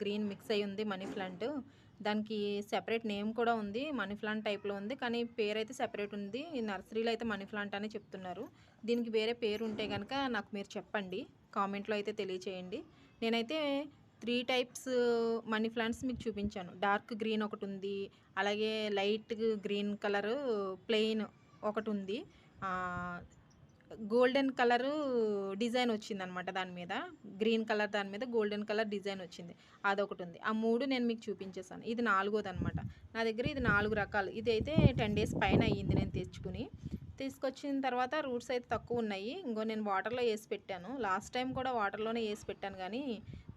Green mix అయి ఉంది money plant. దానికి సెపరేట్ నేమ్ కూడా ఉంది మనీ ప్లాంట్ టైప్లో ఉంది కానీ పేరు అయితే సెపరేట్ ఉంది. నర్సరీలో అయితే మనీ ప్లాంట్ అని చెప్తున్నారు. దీనికి వేరే పేరు ఉంటే కనుక నాకు మీరు చెప్పండి కామెంట్లో అయితే తెలియచేయండి. నేనైతే త్రీ టైప్స్ మనీ ప్లాంట్స్ మీకు చూపించాను. డార్క్ గ్రీన్ ఒకటి ఉంది అలాగే లైట్ గ్రీన్ కలర్ ప్లెయిన్ ఒకటి ఉంది. గోల్డెన్ కలరు డిజైన్ వచ్చింది అనమాట దాని మీద. గ్రీన్ కలర్ దాని మీద గోల్డెన్ కలర్ డిజైన్ వచ్చింది. అదొకటి ఉంది. ఆ మూడు నేను మీకు చూపించేసాను ఇది నాలుగోది అనమాట నా దగ్గర ఇది నాలుగు రకాలు. ఇది అయితే టెన్ డేస్ పైన అయ్యింది నేను తెచ్చుకుని. తీసుకొచ్చిన తర్వాత రూట్స్ అయితే తక్కువ ఉన్నాయి. ఇంకో నేను వాటర్లో వేసి పెట్టాను. లాస్ట్ టైం కూడా వాటర్లోనే వేసి పెట్టాను కానీ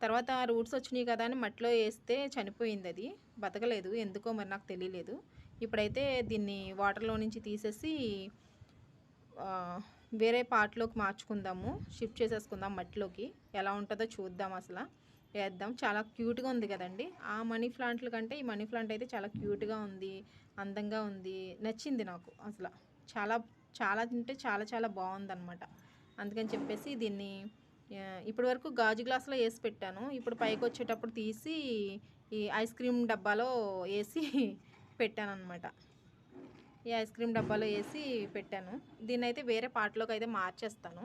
తర్వాత రూట్స్ వచ్చినాయి కదా అని మట్టిలో వేస్తే చనిపోయింది అది. బతకలేదు. ఎందుకో మరి నాకు తెలియలేదు. ఇప్పుడైతే దీన్ని వాటర్లో నుంచి తీసేసి వేరే పార్ట్లోకి మార్చుకుందాము. షిఫ్ట్ చేసేసుకుందాం మట్టిలోకి. ఎలా ఉంటుందో చూద్దాం అసలు. వేద్దాం. చాలా క్యూట్గా ఉంది కదండి. ఆ మనీ ప్లాంట్ల కంటే ఈ మనీ ప్లాంట్ అయితే చాలా క్యూట్గా ఉంది అందంగా ఉంది. నచ్చింది నాకు అసలు. చాలా చాలా తింటే చాలా చాలా బాగుందన్నమాట. అందుకని చెప్పేసి దీన్ని ఇప్పటి వరకు గాజు గ్లాసులో వేసి పెట్టాను. ఇప్పుడు పైకి వచ్చేటప్పుడు తీసి ఈ ఐస్ క్రీమ్ డబ్బాలో వేసి పెట్టాను అనమాట ఈ ఐస్ క్రీమ్ డబ్బాలో వేసి పెట్టాను. దీన్ని అయితే వేరే పార్ట్లోకి అయితే మార్చేస్తాను.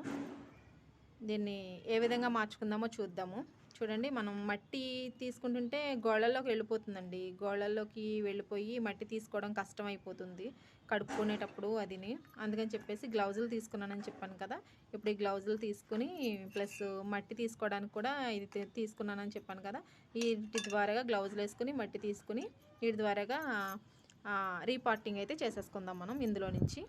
దీన్ని ఏ విధంగా మార్చుకుందామో చూద్దాము. చూడండి మనం మట్టి తీసుకుంటుంటే గోళ్ళల్లోకి వెళ్ళిపోతుందండి. గోళ్ళల్లోకి వెళ్ళిపోయి మట్టి తీసుకోవడం కష్టం అయిపోతుంది కడుక్కునేటప్పుడు అదిని. అందుకని చెప్పేసి గ్లౌజులు తీసుకున్నానని చెప్పాను కదా. ఇప్పుడు ఈ గ్లౌజులు తీసుకుని ప్లస్ మట్టి తీసుకోవడానికి కూడా ఇది తీసుకున్నానని చెప్పాను కదా. వీటి ద్వారాగా గ్లౌజులు వేసుకుని మట్టి తీసుకుని వీటి ద్వారాగా రీపార్టింగ్ అయితే చేసేసుకుందాం మనం ఇందులో నుంచి.